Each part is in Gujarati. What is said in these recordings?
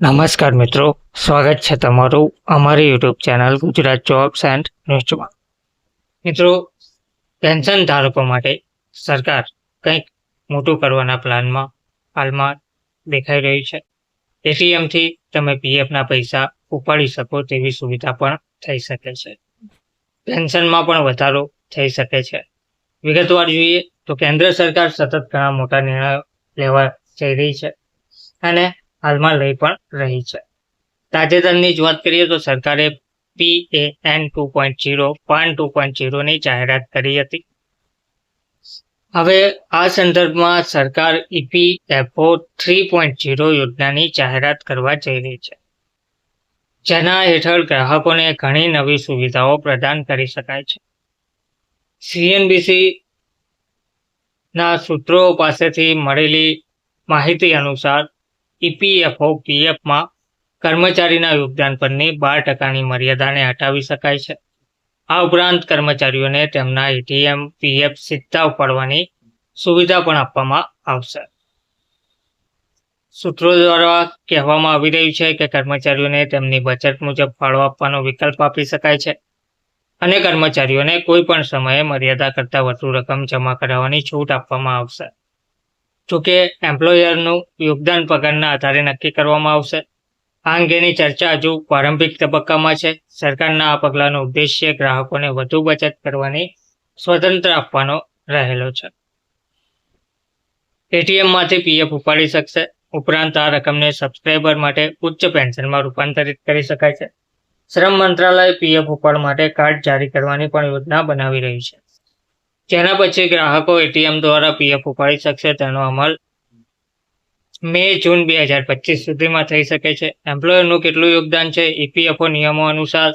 નમસ્કાર મિત્રો, સ્વાગત છે તમારું અમારી YouTube channel Gujarat jobs and ન્યૂઝમાં. મિત્રો, પેન્શન ધારકો માટે સરકાર કંઈક મોટું કરવાના પ્લાનમાં હાલમાં દેખાઈ રહ્યું છે. એટીએમથી તમે પીએફના પૈસા ઉપાડી શકો તેવી સુવિધા પણ થઈ શકે છે. પેન્શનમાં પણ વધારો થઈ શકે છે. વિગતવાર જોઈએ તો કેન્દ્ર સરકાર સતત ઘણા મોટા નિર્ણયો લેવા જઈ રહી છે. અને હાલમાં લઈ પણ રહી છે. તાજેતરની જ વાત કરીએ તો સરકારે P A N two point zero PAN two point જીરોની જાહેરાત કરી હતી. હવે આ સંદર્ભમાં સરકાર ઈપીએફઓ થ્રી પોઈન્ટ જીરો યોજનાની જાહેરાત કરવા જઈ રહી છે. જેના હેઠળ ગ્રાહકોને ઘણી નવી સુવિધાઓ પ્રદાન કરી શકાય છે. સીએનબીસી ના સૂત્રો પાસેથી મળેલી માહિતી અનુસાર ઈપીએફઓ પીએફમાં કર્મચારીના યોગદાન પરની બાર ટકાની મર્યાદાને હટાવી શકાય છે. આ ઉપરાંત કર્મચારીઓને તેમના એટીએમ પીએફ સીધા ઉપાડવાની સુવિધા પણ આપવામાં આવશે. સૂત્રો દ્વારા કહેવામાં આવી રહ્યું છે કે કર્મચારીઓને તેમની બચત મુજબ ફાળો આપવાનો વિકલ્પ આપી શકાય છે અને કર્મચારીઓને કોઈ પણ સમયે મર્યાદા કરતાં વધુ રકમ જમા કરાવવાની છૂટ આપવામાં આવશે. જોકે એમ્પ્લોયરનું યોગદાન પગારના આધારે નક્કી કરવામાં આવશે. આ અંગેની ચર્ચા હજુ પ્રારંભિક તબક્કામાં છે. સરકારના આ પગલાંનો ઉદ્દેશ્ય ગ્રાહકોને વધુ બચત કરવાની, સ્વતંત્ર આપવાનો રહેલો છે. એટીએમમાંથી પીએફ ઉપાડી શકશે. ઉપરાંત આ રકમને સબસ્ક્રાઇબર માટે ઉચ્ચ પેન્શનમાં રૂપાંતરિત કરી શકાય છે. શ્રમ મંત્રાલય પીએફ ઉપાડ માટે કાર્ડ જારી કરવાની પણ યોજના બનાવી રહ્યું છે. જેના પછી ગ્રાહકો એટીએમ દ્વારા પીએફ ઉપાડી શકશે તેનો અમલ મે જૂન બે હજાર પચીસ સુધીમાં થઈ શકે છે. એમ્પ્લોયરનું કેટલું યોગદાન છે? ઈપીએફઓ નિયમો અનુસાર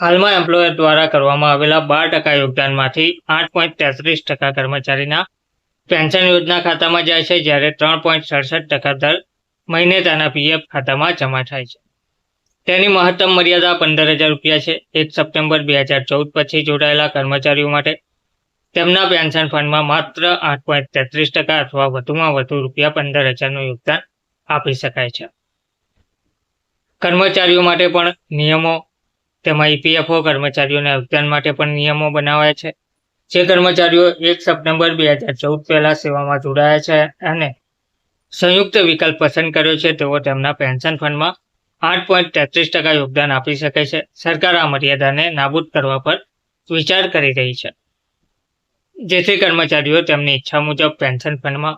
હાલમાં એમ્પ્લોયર દ્વારા કરવામાં આવેલા બાર ટકા યોગદાનમાંથી આઠ પોઈન્ટ તેત્રીસ ટકા કર્મચારીના પેન્શન યોજના ખાતામાં જાય છે, જ્યારે ત્રણ પોઈન્ટ સડસઠ ટકા દર મહિને તેના પીએફ ખાતામાં જમા થાય છે. તેની મહત્તમ મર્યાદા પંદર હજાર રૂપિયા છે. એક સપ્ટેમ્બર બે હજાર ચૌદ પછી જોડાયેલા કર્મચારીઓ માટે તેમના પેન્શન ફંડમાં માત્ર આઠ પોઈન્ટ તેત્રીસ ટકા અથવા વધુમાં વધુ રૂપિયા પંદર હજારનું યોગદાન આપી શકાય છે. કર્મચારીઓ માટે પણ નિયમો, તેમાં ઈપીએફઓ કર્મચારીઓના યોગદાન માટે પણ નિયમો બનાવાયા છે. જે કર્મચારીઓ એક સપ્ટેમ્બર બે હજાર ચૌદ પહેલા સેવામાં જોડાયા છે અને સંયુક્ત વિકલ્પ પસંદ કર્યો છે, તેઓ તેમના પેન્શન ફંડમાં આઠ પોઈન્ટ તેત્રીસ ટકા યોગદાન આપી શકે છે. સરકાર આ મર્યાદાને નાબૂદ કરવા પર વિચાર કરી રહી છે. જેથી કર્મચારીઓ તેમની ઈચ્છા મુજબ પેન્શન ફંડમાં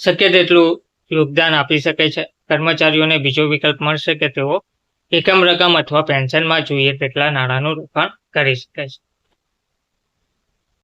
શક્ય તેટલું યોગદાન આપી શકે છે. કર્મચારીઓને બીજો વિકલ્પ મળશે કે તેઓ એકમ રકમ અથવા પેન્શનમાં જોઈએ તેટલા નાણાંનું રોકાણ કરી શકે છે.